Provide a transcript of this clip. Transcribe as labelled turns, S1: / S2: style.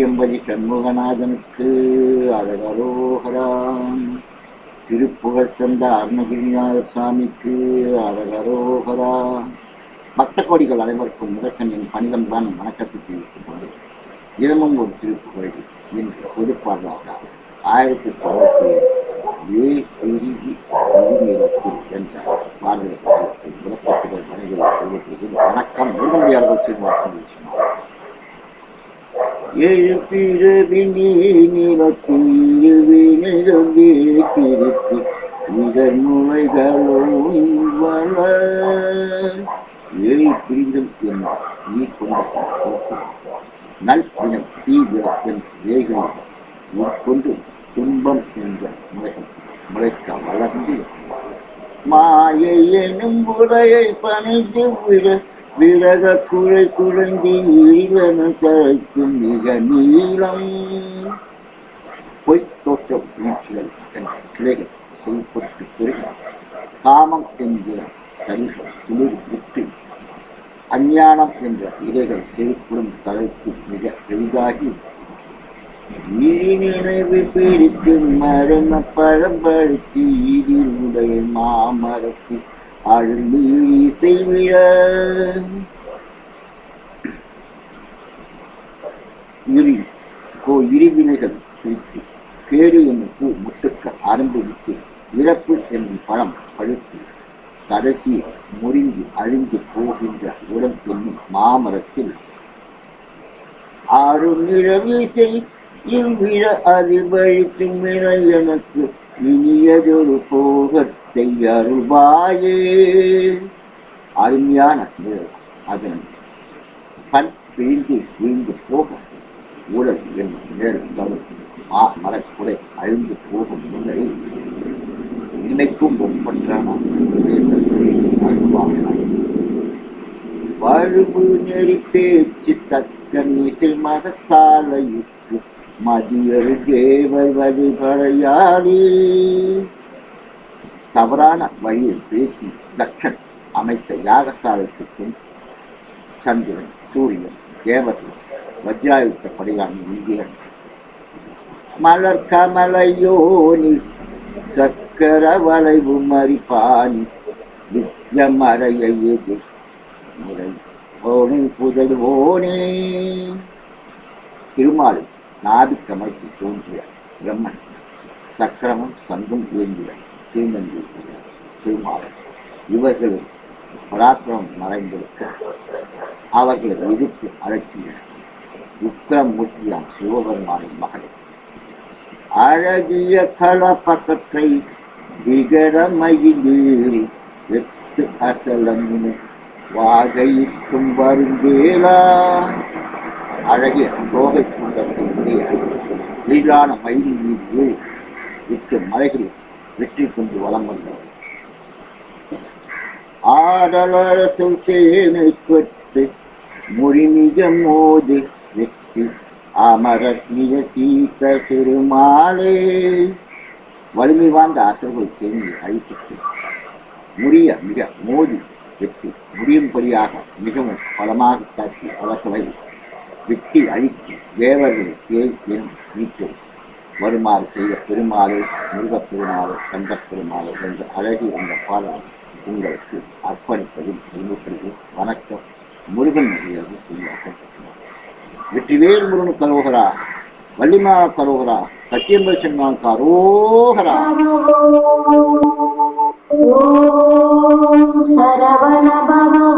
S1: கச்சியம்பதி சண்முகநாதனுக்கு அரகரோகராம் திருப்புகழ் தந்த அருணகிரிநாதர் சுவாமிக்கு அரகரோகராம் பக்த கோடிகள் அனைவருக்கும் முதற்கன் என் பணிவன்பான வணக்கத்தை தெரிவித்துக் கொண்டு தினமும் ஒரு திருப்புகழ் என்ற பொதுப்பாடலாக ஆயிரத்தி தொள்ளாயிரத்தி ஏழு பிறவி நீளத்தில் இதன் முளைகளோ வளர் ஏழு பிரிந்தல் என்ன நீர் கொண்ட நல்வினை தீவிரத்தின் வேகம். உட்கொண்டு துன்பம் என்ற முறைகள் முளைக்க வளர்ந்து. மாயை எனும் முறையை பணிந்து விட. விரக குழை குழங்கி ஈரன தழைக்கும் மிக நீளம். பொய்த் தோற்ற உணர்ச்சிகள் என்ற கிளைகள் செய்யப்பட்டு பெருக. காமம் என்கிற கனிகள் துளிர் விட்டு அஞ்ஞானம் என்ற இலைகள் செருப்புடன் தழைத்து மிக எளிதாகி. நினைவு பிடித்து மரண பழம்படுத்தி ஈடில் உடைய மாமரத்தில் அழுந்தி செய்விழ இரு கோ இருவினைகள் பிரித்து கேடு என்னும் பூ முட்டுக்க ஆரம்பித்து விட்டு இறப்பு என்னும் பழம் பழுத்து கடைசி முறிந்து அழிந்து போகின்ற உடம் என்னும் மாமரத்தில். ஆறு நிழவிசை இவ்விழ அது எனக்கு இனியதொரு போகத் அருள்வாயே. அருமையான அதன் கண் பிழிந்து விழுந்து போக உடல் என்னும் நிழல் ஆ மா மரக்குடை அழிந்து போகும் முன்னரே இன்னைக்கும் ஒப்பற்றான தேசத்தை நெறி பேச்சு தக்க இசை மகசாலையுற்று மதியரு தேவர் வழிபடையாடி தவறான வழியில் பேசி தக்ஷன் அமைத்த யாகசாலைக்கு சென்று சந்திரன் சூரியன் தேவர்கள் வஜ்ராயுத்த படையான இந்தியன் மலர் கமலையோனி சக்கர வளைவு மறிப்பாணி வித்யமறைய எதிர் முறை ஓணி புதல்வோனே. திருமாலை நாபிக் தோன்றிய பிரம்மன் சக்கரமும் சங்கும் இயங்கியன் திருநந்தி திருமாலை இவர்களின் பராக்கிரமம் மறைந்திருக்க அவர்களை எதிர்த்து அழைக்கிய உக்கிரமூர்த்தியான் சிவபெருமானின் மகளை. அழகிய கலப்பக்கற்றை விகடமயிலேறி எட்டு அசலமின வாகையிட்டும் வருந்தேலா. அழகிய ரோகை குண்டத்தை உடைய எளிதான மயில் மீது ஏறி எட்டு மலைகளில் வெற்றி கொண்டு வளம் வந்தவர். ஆடலரசம் சேனை பெற்று முறிமிக மோது வெற்றி அமரர் மிக சீத்த பெருமாளே. வலிமை வாய்ந்த அசர்கள் சேர்ந்து அழிப்பிட்டு முடிய மிக மோதி வெட்டி முடியும்படியாக மிகவும் பலமாக தாக்கி அவர்களை வெட்டி அழித்து தேவர்களை சேர்த்து எனும் வருமாறு செய்த பெருமாளே கண்ட கந்தப்பெருமாளே என்று அழகி அந்த பாடல் உங்களுக்கு அர்ப்பணிப்பதில் பெருமைப்படுகிறது வணக்கம். முருகன் முடியாது செய்ய வெற்றிவேல் முருகன் கரோகரா வள்ளிமா கரோகரா சத்தியம்பர் சென்மான் கரோகரா.
S2: சரவண பவா